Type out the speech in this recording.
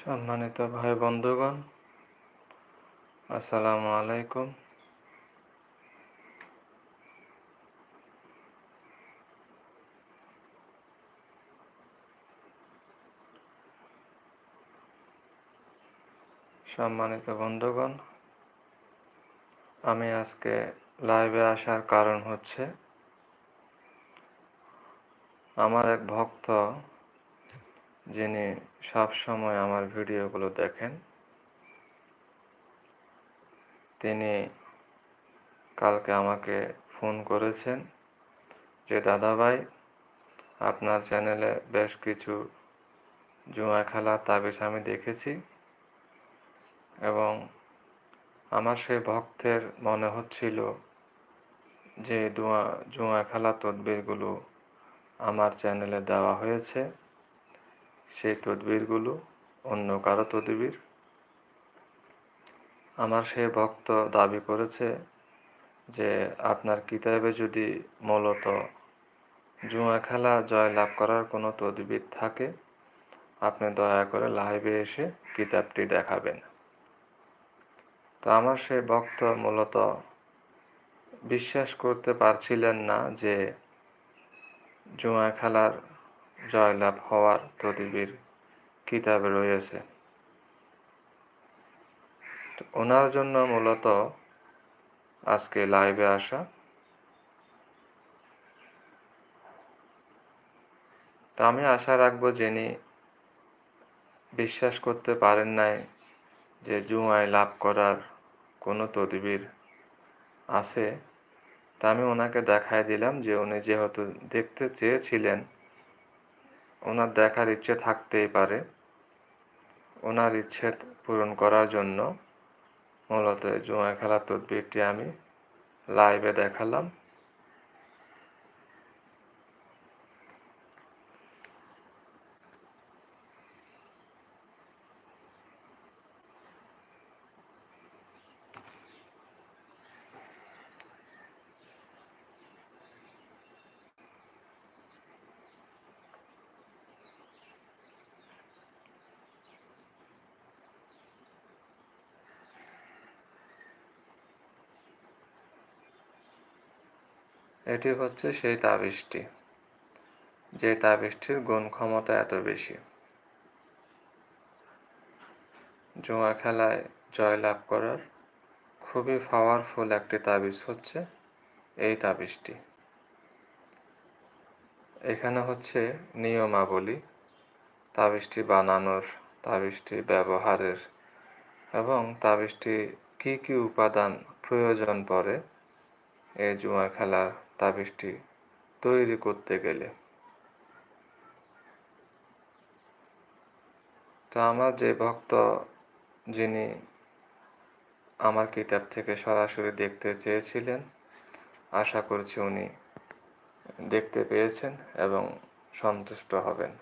সম্মানিত ভাই বন্ধুগণ, আসসালামু আলাইকুম। সম্মানিত বন্ধুগণ, আমি আজকে লাইভে আসার কারণ হচ্ছে, আমার এক ভক্ত যিনি সব সময় আমার ভিডিওগুলো দেখেন, তিনি কালকে আমাকে ফোন করেছেন যে, দাদাভাই, আপনার চ্যানেলে বেশ কিছু জুয়া খেলার তাবিজ আমি দেখেছি এবং আমার সেই ভক্তের মনে হচ্ছিল যে জুয়া জুয়া খেলা, তদবিরগুলো আমার চ্যানেলে দেওয়া হয়েছে। সেই তদবিরগুলো অন্য কারও তদবির? আমার সেই ভক্ত দাবি করেছে যে আপনার কিতাবে যদি মূলত জুয়া খেলা জয় লাভ করার কোনো তদবির থাকে, আপনি দয়া করে লাইভে এসে কিতাবটি দেখাবেন। তো আমার সেই ভক্ত মূলত বিশ্বাস করতে পারছিলেন না যে জুয়া খেলার জয়লাভ হওয়ার তদবির কিতাবে রয়েছে। ওনার জন্য মূলত আজকে লাইভে আসা। তা আমি আশা রাখব যিনি বিশ্বাস করতে পারেন নাই যে জুয়ায় লাভ করার কোনো তদবির আছে, তা আমি ওনাকে দেখায় দিলাম যে উনি যেহেতু দেখতে চেয়েছিলেন ওনার দেখার ইচ্ছে থাকতেই পারে। ওনার ইচ্ছে পূরণ করার জন্য মূলত জুয়া খেলার তদবিরটি আমি লাইভে দেখালাম। এটি হচ্ছে সেই তাবিজটি যে তাবিজটির গুণ ক্ষমতা এত বেশি। জুয়া খেলায় জয়লাভ করার খুবই পাওয়ারফুল একটি তাবিজ হচ্ছে এই তাবিজটি এখানে হচ্ছে নিয়মাবলী তাবিজটি বানানোর তাবিজটি ব্যবহারের এবং তাবিজটি কী কী উপাদান প্রয়োজন পড়ে এই জুয়া খেলার তাবিজটি তৈরি করতে গেলে। তো আমার যে ভক্ত যিনি আমার কিতাব থেকে সরাসরি দেখতে চেয়েছিলেন, আশা করছি উনি দেখতে পেয়েছেন এবং সন্তুষ্ট হবেন।